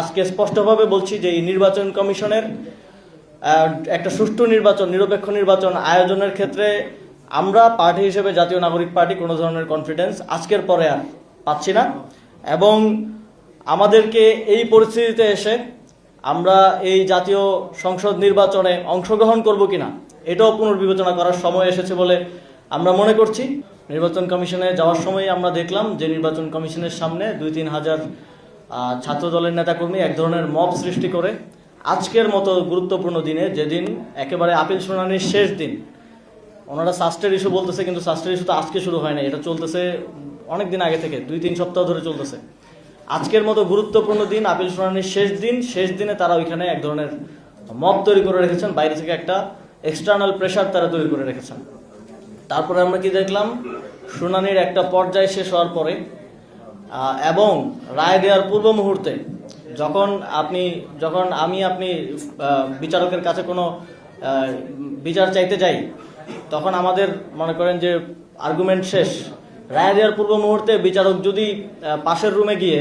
আজকে স্পষ্টভাবে বলছি যে নির্বাচন কমিশনের একটা সুষ্ঠু নির্বাচন, নিরপেক্ষ নির্বাচন আয়োজনের ক্ষেত্রে আমরা পার্টি হিসেবে, জাতীয় নাগরিক পার্টি, কোনো ধরনের কনফিডেন্স আজকের পরে আর পাচ্ছি না। এবং আমাদেরকে এই পরিস্থিতিতে এসে আমরা এই জাতীয় সংসদ নির্বাচনে অংশগ্রহণ করব কিনা, এটাও পুনর্বিবেচনা করার সময় এসেছে বলে আমরা মনে করছি। নির্বাচন কমিশনে যাওয়ার সময় আমরা দেখলাম যে নির্বাচন কমিশনের সামনে দুই তিন হাজার ছাত্র দলের নেতাকর্মী এক ধরনের মব সৃষ্টি করে। আজকের মতো গুরুত্বপূর্ণ দিনে যেদিন একেবারে আপিল শুনানির শেষ দিন, ওনারা সাস্টের ইস্যু বলতেছে, কিন্তু সাস্টের ইস্যু তো আজকে শুরু হয় না এটা চলতেছে অনেক দিন আগে থেকে দুই তিন সপ্তাহ ধরে চলতেছে। আজকের মতো গুরুত্বপূর্ণ দিন, আপিল শুনানির শেষ দিন, শেষ দিনে তারা ওইখানে এক ধরনের মব তৈরি করে রেখেছেন। বাইরে থেকে একটা এক্সটার্নাল প্রেশার তারা তৈরি করে রেখেছেন। তারপরে আমরা কি দেখলাম? শুনানির একটা পর্যায় শেষ হওয়ার পরে এবং রায় দেওয়ার পূর্ব মুহূর্তে যখন আপনি, যখন আমি আপনি বিচারকের কাছে কোনো বিচার চাইতে যাই, তখন আমাদের মনে করেন যে আর্গুমেন্ট শেষ। রায় দেওয়ার পূর্ব মুহূর্তে বিচারক যদি পাশের রুমে গিয়ে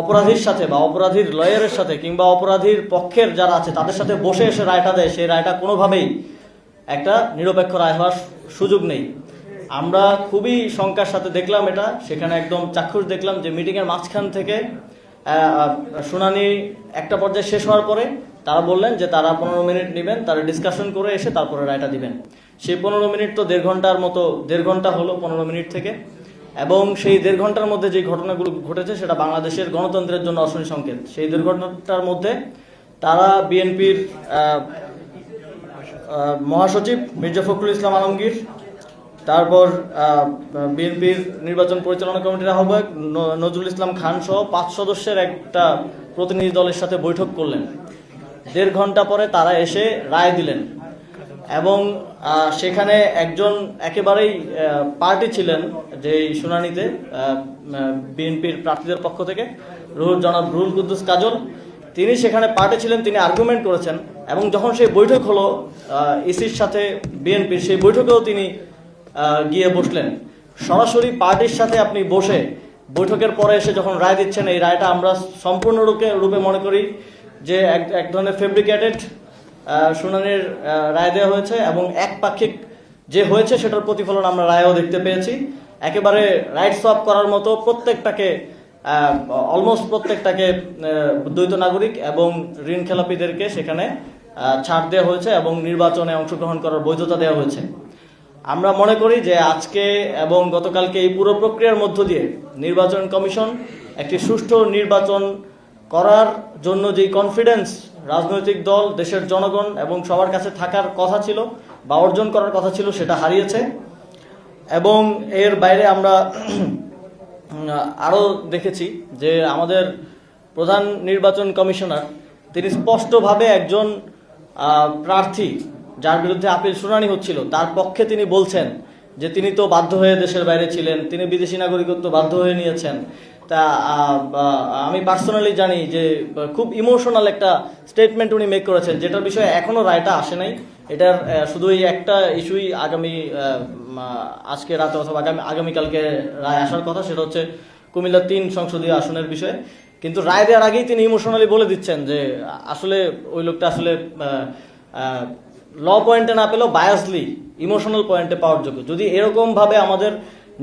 অপরাধীর সাথে বা অপরাধীর লয়ারের সাথে কিংবা অপরাধীর পক্ষের যারা আছে, তাদের সাথে বসে এসে রায়টা দেয় সেই রায়টা কোনোভাবেই একটা নিরপেক্ষ রায় হওয়ার সুযোগ নেই। আমরা খুবই শঙ্কার সাথে দেখলাম এটা। সেখানে একদম চাক্ষুষ দেখলাম যে মিটিংয়ের মাঝখান থেকে শুনানি একটা পর্যায়ে শেষ হওয়ার পরে তারা বললেন যে তারা পনেরো মিনিট নেবেন, তারা ডিসকাশন করে এসে তারপরে রায়টা দিবেন। সেই পনেরো মিনিট তো দেড় ঘণ্টার মতো, দেড় ঘণ্টা হলো পনেরো মিনিট থেকে। এবং সেই দেড় ঘণ্টার মধ্যে যে ঘটনাগুলো ঘটেছে সেটা বাংলাদেশের গণতন্ত্রের জন্য অশনি সংকেত। সেই দেড় মধ্যে তারা বিএনপির মহাসচিব মির্জা ফখরুল ইসলাম আলমগীর তারপর বিএনপির নির্বাচন পরিচালনা কমিটির আহ্বায়ক নজরুল ইসলাম খান সহ পাঁচ সদস্যের একটা প্রতিনিধি দলের সাথে বৈঠক করলেন। দেড় ঘণ্টা পরে তারা এসে রায় দিলেন এবং সেখানে একজন একেবারেই পার্টি ছিলেন যে শুনানিতে বিএনপির প্রার্থীদের পক্ষ থেকে, রুহুল জনাব রুহুল কুদ্দুস কাজল। তিনি সেখানে পার্টি ছিলেন, তিনি আর্গুমেন্ট করেছেন এবং যখন সেই বৈঠক হলো ইসির সাথে বিএনপির সেই বৈঠকেও তিনি গিয়ে বসলেন। সরাসরি পার্টির সাথে আপনি বসে বৈঠকের পরে এসে যখন রায় দিচ্ছেন, এই রায়টা আমরা সম্পূর্ণরূপে রূপে মনে করি যে এক এক ধরনের ফেব্রিকেটেড শুনানির রায় দেওয়া হয়েছে এবং একপাক্ষিক যে হয়েছে সেটার প্রতিফলন আমরা রায়ও দেখতে পেয়েছি। একেবারে রাইট সোয়াপ করার মতো প্রত্যেকটাকে অলমোস্ট প্রত্যেকটাকে দ্বৈত নাগরিক এবং ঋণ খেলাপিদেরকে সেখানে ছাড় দেওয়া হয়েছে এবং নির্বাচনে অংশগ্রহণ করার বৈধতা দেওয়া হয়েছে। আমরা মনে করি যে আজকে এবং গতকালকে এই পুরো প্রক্রিয়ার মধ্য দিয়ে নির্বাচন কমিশন একটি সুষ্ঠু নির্বাচন করার জন্য যেই কনফিডেন্স রাজনৈতিক দল, দেশের জনগণ এবং সবার কাছে থাকার কথা ছিল বা অর্জন করার কথা ছিল সেটা হারিয়েছে। এবং এর বাইরে আমরা আরও দেখেছি যে আমাদের প্রধান নির্বাচন কমিশনার তিনি স্পষ্টভাবে একজন প্রার্থী যার বিরুদ্ধে আপিল শুনানি হচ্ছিল, তার পক্ষে তিনি বলছেন যে তিনি তো বাধ্য হয়ে দেশের বাইরে ছিলেন, তিনি বিদেশি নাগরিকত্ব বাধ্য হয়ে নিয়েছেন। তা আমি পার্সোনালি জানি যে খুব ইমোশনাল একটা স্টেটমেন্ট উনি মেক করেছেন, যেটার বিষয়ে এখনও রায়টা আসে নাই। এটার শুধু এই একটা ইস্যুই আগামী আজকে রাতে অথবা আগামী, আগামীকালকে রায় আসার কথা, সেটা হচ্ছে কুমিল্লা তিন সংসদীয় আসনের বিষয়ে। কিন্তু রায় দেওয়ার আগেই তিনি ইমোশনালি বলে দিচ্ছেন যে, আসলে ওই লোকটা আসলে ল পয়েন্টে না পেলেও বায়াসলি ইমোশনাল পয়েন্টে পাওয়ার যোগ্য। যদি এরকমভাবে আমাদের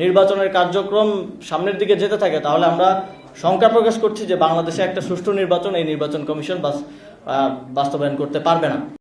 নির্বাচনের কার্যক্রম সামনের দিকে যেতে থাকে, তাহলে আমরা শঙ্কা প্রকাশ করছি যে বাংলাদেশে একটা সুষ্ঠু নির্বাচন এই নির্বাচন কমিশন বাস্তবায়ন করতে পারবে না।